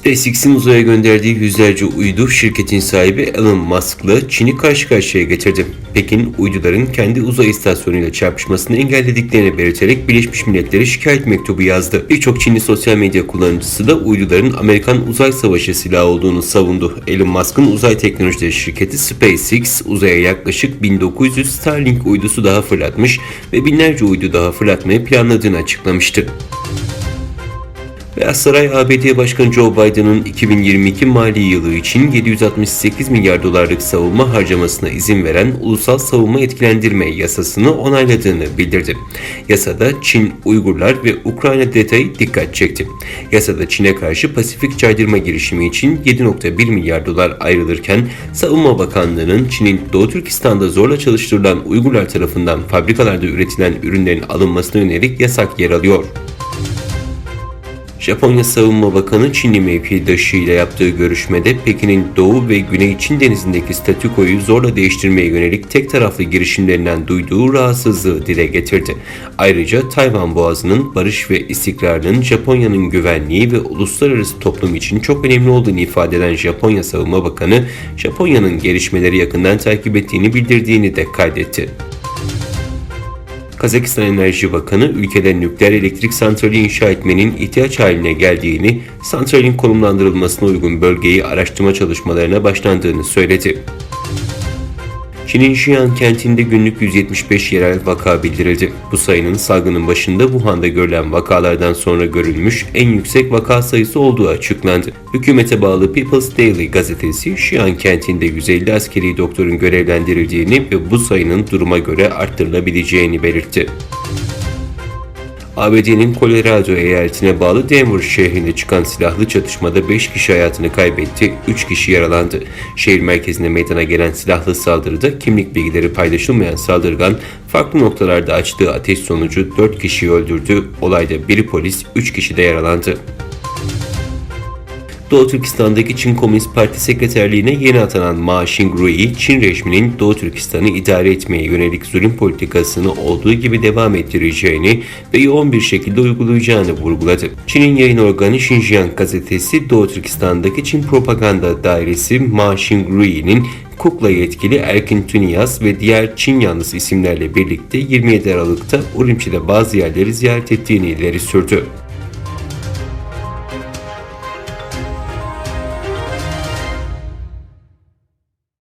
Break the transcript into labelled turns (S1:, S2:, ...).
S1: SpaceX'in uzaya gönderdiği yüzlerce uydu şirketin sahibi Elon Musk'la Çin'i karşı karşıya getirdi. Pekin, uyduların kendi uzay istasyonuyla çarpışmasını engellediklerini belirterek Birleşmiş Milletler'e şikayet mektubu yazdı. Birçok Çinli sosyal medya kullanıcısı da uyduların Amerikan uzay savaşı silahı olduğunu savundu. Elon Musk'ın uzay teknolojileri şirketi SpaceX uzaya yaklaşık 1900 Starlink uydusu daha fırlatmış ve binlerce uydu daha fırlatmayı planladığını açıklamıştı. Beyaz Saray ABD Başkanı Joe Biden'ın 2022 mali yılı için 768 milyar dolarlık savunma harcamasına izin veren Ulusal Savunma Etkilendirme Yasasını onayladığını bildirdi. Yasada Çin, Uygurlar ve Ukrayna detayı dikkat çekti. Yasada Çin'e karşı Pasifik caydırma girişimi için 7.1 milyar dolar ayrılırken Savunma Bakanlığı'nın Çin'in Doğu Türkistan'da zorla çalıştırılan Uygurlar tarafından fabrikalarda üretilen ürünlerin alınmasına yönelik yasak yer alıyor. Japonya Savunma Bakanı Çinli mevkidaşı ile yaptığı görüşmede Pekin'in Doğu ve Güney Çin denizindeki statükoyu zorla değiştirmeye yönelik tek taraflı girişimlerinden duyduğu rahatsızlığı dile getirdi. Ayrıca Tayvan Boğazı'nın barış ve istikrarının Japonya'nın güvenliği ve uluslararası toplum için çok önemli olduğunu ifade eden Japonya Savunma Bakanı, Japonya'nın gelişmeleri yakından takip ettiğini bildirdiğini de kaydetti. Kazakistan Enerji Bakanı ülkede nükleer elektrik santrali inşa etmenin ihtiyaç haline geldiğini, santralin konumlandırılmasına uygun bölgeyi araştırma çalışmalarına başlandığını söyledi. Xi'an kentinde günlük 175 yerel vaka bildirildi. Bu sayının salgının başında Wuhan'da görülen vakalardan sonra görülmüş en yüksek vaka sayısı olduğu açıklandı. Hükümete bağlı People's Daily gazetesi Xi'an kentinde 150 askeri doktorun görevlendirildiğini ve bu sayının duruma göre arttırılabileceğini belirtti. ABD'nin Colorado eyaletine bağlı Denver şehrinde çıkan silahlı çatışmada 5 kişi hayatını kaybetti, 3 kişi yaralandı. Şehir merkezinde meydana gelen silahlı saldırıda kimlik bilgileri paylaşılmayan saldırgan farklı noktalarda açtığı ateş sonucu 4 kişiyi öldürdü. Olayda biri polis, 3 kişi de yaralandı. Doğu Türkistan'daki Çin Komünist Parti sekreterliğine yeni atanan Ma Xingrui, Çin rejiminin Doğu Türkistan'ı idare etmeye yönelik zulüm politikasını olduğu gibi devam ettireceğini ve yoğun bir şekilde uygulayacağını vurguladı. Çin'in yayın organı Xinjiang gazetesi Doğu Türkistan'daki Çin propaganda dairesi Ma Xingrui'nin Kukla yetkili Erkin Tüniyaz ve diğer Çin yanlısı isimlerle birlikte 27 Aralık'ta Urumçi'de bazı yerleri ziyaret ettiğini ileri sürdü.